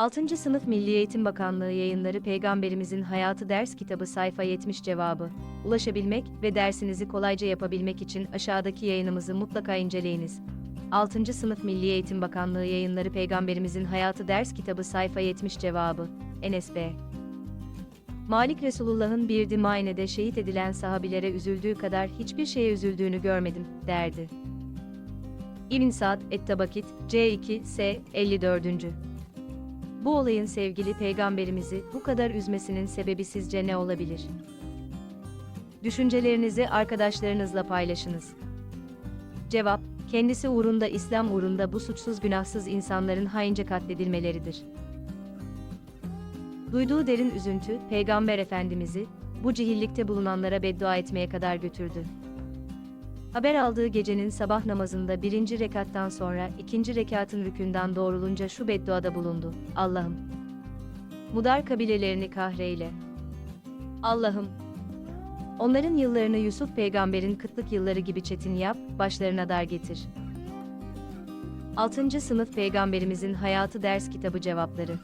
6. Sınıf Milli Eğitim Bakanlığı yayınları Peygamberimizin Hayatı Ders Kitabı sayfa 70 cevabı. Ulaşabilmek ve dersinizi kolayca yapabilmek için aşağıdaki yayınımızı mutlaka inceleyiniz. 6. Sınıf Milli Eğitim Bakanlığı yayınları Peygamberimizin Hayatı Ders Kitabı sayfa 70 cevabı. Enes B. Malik Resulullah'ın bir dimainede şehit edilen sahabilere üzüldüğü kadar hiçbir şeye üzüldüğünü görmedim, derdi. İbn Sa'd, Et-Tabakit, C2, S, 54. Bu olayın sevgili peygamberimizi bu kadar üzmesinin sebebi sizce ne olabilir? Düşüncelerinizi arkadaşlarınızla paylaşınız. Cevap, kendisi uğrunda İslam uğrunda bu suçsuz günahsız insanların haince katledilmeleridir. Duyduğu derin üzüntü, Peygamber Efendimiz'i, bu cihillikte bulunanlara beddua etmeye kadar götürdü. Haber aldığı gecenin sabah namazında birinci rekattan sonra ikinci rekatın rükünden doğrulunca şu bedduada bulundu. Allah'ım! Mudar kabilelerini kahreyle. Allah'ım! Onların yıllarını Yusuf peygamberin kıtlık yılları gibi çetin yap, başlarına dar getir. 6. Sınıf Peygamberimizin Hayatı Ders Kitabı Cevapları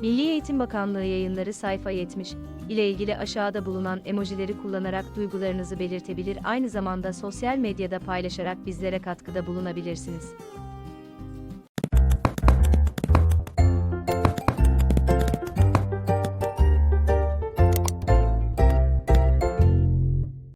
Milli Eğitim Bakanlığı yayınları sayfa 70 ile ilgili aşağıda bulunan emojileri kullanarak duygularınızı belirtebilir aynı zamanda sosyal medyada paylaşarak bizlere katkıda bulunabilirsiniz.